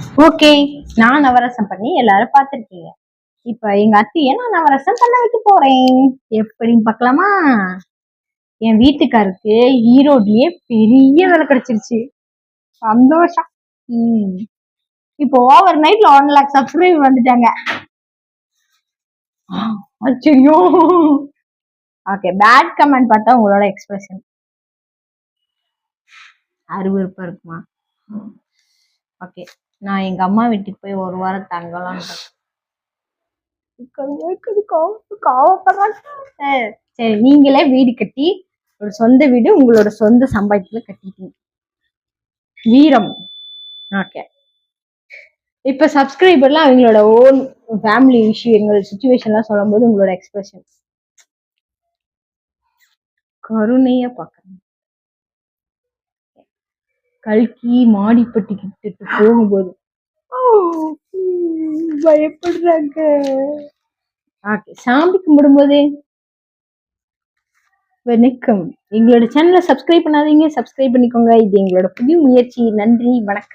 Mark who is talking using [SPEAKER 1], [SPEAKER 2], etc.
[SPEAKER 1] Okay நான் நவரசம் பண்ணி எல்லாரும் பார்த்துருக்கீங்க. இப்ப எங்க அத்தையை நான் நவரசம் பண்ண வைக்க போறேன். எப்படின்னு பார்க்கலாமா? என் வீட்டுக்காருக்கு ஈரோட்லயே பெரிய வேலை கிடைச்சிருச்சு. சந்தோஷம். ம். இப்போ ஓவர் நைட்ல ஒன் லேக் சப்ஸ்கிரைபர் வந்துட்டாங்க. ஆச்சரியம் ஓகே பேட் கமெண்ட் பார்த்தா உங்களோட எக்ஸ்பிரஷன் அருவருப்பா இருக்குமா? ஓகே நான் எங்க அம்மா வீட்டுக்கு போய் ஒரு வாரம் தங்கலாம்னு இருக்கேன். கோவப்படுறாங்க. சரி, சரி நீங்களே வீடு கட்டி ஒரு சொந்த வீடு உங்களோட சொந்த சம்பாத்தியத்துல கட்டிட்டீங்க. வீரம். ஓகே இப்ப சப்ஸ்கிரைபர்லாம் அவங்களோட ஓன் ஃபேமிலி விஷயங்கள் சுச்சுவேஷன்லாம் சொல்லும்போது உங்களோட எக்ஸ்பிரஷன் கருணையா பாக்குறேன் கல்கி மாடிப்பட்டி கிட்ட போகும்போது. "ஆ, உம், பயப்படுறாங்க. ஓகே சாமி கும்பிடும்போது. வணக்கம். எங்களோட சேனலை சப்ஸ்கிரைப் பண்ணாதீங்க. சப்ஸ்கிரைப் பண்ணிக்கோங்க. இது எங்களோட புதிய முயற்சி. நன்றி. வணக்கம்.